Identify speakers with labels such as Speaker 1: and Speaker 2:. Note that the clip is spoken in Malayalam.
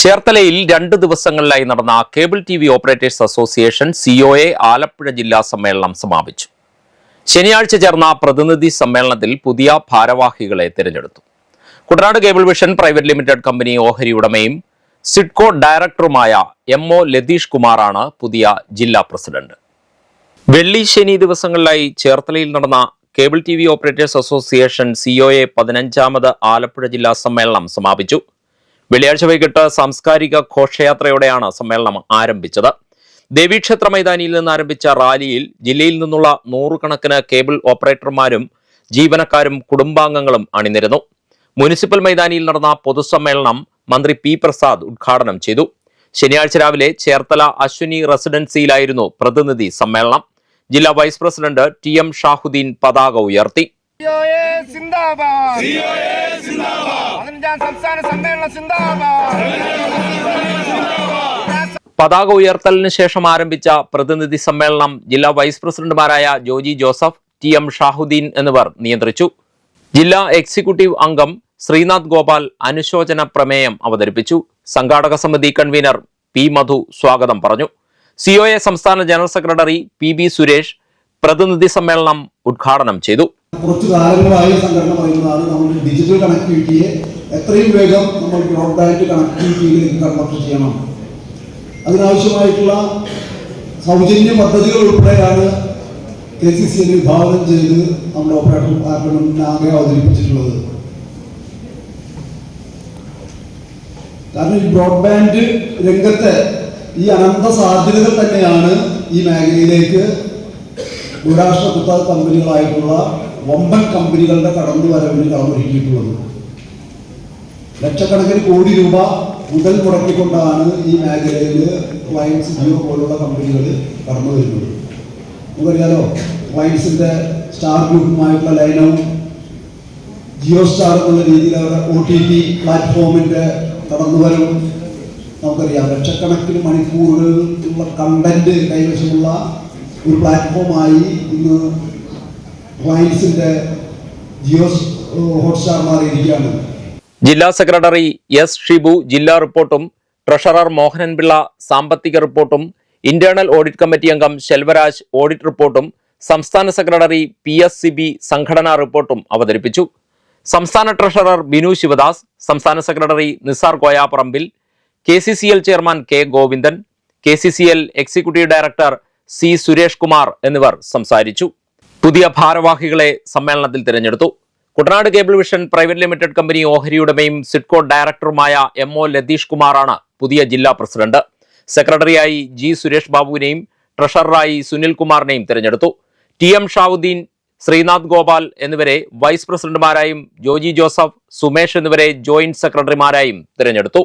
Speaker 1: ചേർത്തലയിൽ രണ്ട് ദിവസങ്ങളിലായി നടന്ന cable T V operators association COA Alappuzha ജില്ലാ സമ്മേളനം സമാപിച്ചു. ശനിയാഴ്ച ചേർന്ന പ്രതിനിധി സമ്മേളനത്തിൽ പുതിയ ഭാരവാഹികളെ തിരഞ്ഞെടുത്തു. Kuttanad cable vision private limited company ഓഹരി ഉടമയും സിഡ്കോ ഡയറക്ടറുമായ എം ഒ ലതീഷ് കുമാറാണ് പുതിയ ജില്ലാ പ്രസിഡന്റ്. വെള്ളി ശനി ദിവസങ്ങളിലായി ചേർത്തലയിൽ നടന്ന cable T V operators association COA പതിനഞ്ചാമത് Alappuzha ജില്ലാ സമ്മേളനം സമാപിച്ചു. വെള്ളിയാഴ്ച വൈകിട്ട് സാംസ്കാരിക ഘോഷയാത്രയോടെയാണ് സമ്മേളനം ആരംഭിച്ചത്. ദേവീക്ഷേത്ര മൈതാനിയിൽ നിന്ന് ആരംഭിച്ച റാലിയിൽ ജില്ലയിൽ നിന്നുള്ള നൂറുകണക്കിന് കേബിൾ ഓപ്പറേറ്റർമാരും ജീവനക്കാരും കുടുംബാംഗങ്ങളും അണിനിരുന്നു. മുനിസിപ്പൽ മൈതാനിയിൽ നടന്ന പൊതുസമ്മേളനം മന്ത്രി പി പ്രസാദ് ഉദ്ഘാടനം ചെയ്തു. ശനിയാഴ്ച രാവിലെ ചേർത്തല അശ്വിനി റെസിഡൻസിയിലായിരുന്നു പ്രതിനിധി സമ്മേളനം. ജില്ലാ vice president T M Shahuddeen പതാക ഉയർത്തി.
Speaker 2: സിന്ദാബാദ് സംസ്ഥാന സമ്മേളനം
Speaker 1: പതാക ഉയർത്തലിന് ശേഷം ആരംഭിച്ച പ്രതിനിധി സമ്മേളനം ജില്ലാ വൈസ് പ്രസിഡന്റുമാരായ ജോജി ജോസഫ് ടി എം ഷാഹുദ്ദീൻ എന്നിവർ നിയന്ത്രിച്ചു. ജില്ലാ എക്സിക്യൂട്ടീവ് അംഗം ശ്രീനാഥ് ഗോപാൽ അനുശോചന പ്രമേയം അവതരിപ്പിച്ചു. സംഘാടക സമിതി കൺവീനർ പി മധു സ്വാഗതം പറഞ്ഞു. സിഒഎ സംസ്ഥാന general secretary P B Suresh പ്രതിനിധി സമ്മേളനം ഉദ്ഘാടനം ചെയ്തു.
Speaker 3: കുറച്ച് കാലങ്ങളായി സംഘടന പറയുന്നതാണ് നമ്മൾ ഡിജിറ്റൽ കണക്ടിവിറ്റിയെ എത്രയും വേഗം നമ്മൾ ബ്രോഡ്ബാൻഡ് കണക്ടിവിറ്റിയിലേക്ക് കൺവെർട്ട് ചെയ്യണം. അതിനാവശ്യമായിട്ടുള്ള സൗജന്യ പദ്ധതികൾ ഉൾപ്പെടെയാണ് കെ സി സി വിഭാവനം ചെയ്ത് നമ്മുടെ ഓപ്പറേറ്റർ ഡിപ്പാർട്ട്മെന്റിന് ആകെ അവതരിപ്പിച്ചിട്ടുള്ളത്. കാരണം ഈ ബ്രോഡ്ബാൻഡ് രംഗത്തെ ഈ അനന്ത സാധ്യതകൾ തന്നെയാണ് ഈ മേഖലയിലേക്ക് ബഹുരാഷ്ട്ര കുത്ത കമ്പനികളായിട്ടുള്ള വമ്പൻ കമ്പനികളുടെ കടന്നു വരവിന് കളമൊരുക്കിയിട്ടുള്ളത് ലക്ഷക്കണക്കിന് കോടി രൂപ മുതൽ മുടക്കിക്കൊണ്ടാണ് ഈ മേഖലയിൽ ക്ലയൻസ് ജിയോ പോലുള്ള കമ്പനികൾ കടന്നു വരുന്നത്. നമുക്കറിയാലോ ക്ലയൻസിന്റെ സ്റ്റാർ ഗ്രൂപ്പുമായിട്ടുള്ള ലൈനവും ജിയോ സ്റ്റാർ എന്നുള്ള രീതിയിൽ അവരുടെ ഒ ടി ടി പ്ലാറ്റ്ഫോമിന്റെ കടന്നുവരവും നമുക്കറിയാം. ലക്ഷക്കണക്കിന് മണിക്കൂറുകൾ ഉള്ള കണ്ടന്റ് കൈവശമുള്ള ഒരു പ്ലാറ്റ്ഫോമായി ഇന്ന് റിലയൻസിന്റെ ജിയോ ഹോട്ട്സ്റ്റാർ മാറിയിരിക്കുകയാണ്.
Speaker 1: ജില്ലാ സെക്രട്ടറി എസ് ഷിബു ജില്ലാ റിപ്പോർട്ടും ട്രഷറർ മോഹനൻ പിള്ള സാമ്പത്തിക റിപ്പോർട്ടും ഇന്റേണൽ ഓഡിറ്റ് കമ്മിറ്റി അംഗം ശെൽവരാജ് ഓഡിറ്റ് റിപ്പോർട്ടും സംസ്ഥാന secretary P S C B സംഘടനാ റിപ്പോർട്ടും അവതരിപ്പിച്ചു. സംസ്ഥാന ട്രഷറർ ബിനു ശിവദാസ് സംസ്ഥാന secretary Nisar Koyaparambil K C C L chairman K Govindan K C C L executive director C Suresh Kumar എന്നിവർ സംസാരിച്ചു. പുതിയ ഭാരവാഹികളെ സമ്മേളനത്തിൽ തിരഞ്ഞെടുത്തു. Kuttanad cable vision private limited company ഓഹരി ഉടമയും സിഡ്കോ ഡയറക്ടറുമായ എം ഒ ലതീഷ് കുമാറാണ് പുതിയ ജില്ലാ പ്രസിഡന്റ്. സെക്രട്ടറിയായി ജി സുരേഷ് ബാബുവിനെയും ട്രഷററായി സുനിൽ കുമാറിനെയും തിരഞ്ഞെടുത്തു. ടി എം ഷാവുദ്ദീൻ ശ്രീനാഥ് ഗോപാൽ എന്നിവരെ വൈസ് പ്രസിഡന്റുമാരായും ജോജി ജോസഫ് സുമേഷ് എന്നിവരെ ജോയിന്റ് സെക്രട്ടറിമാരായും തിരഞ്ഞെടുത്തു.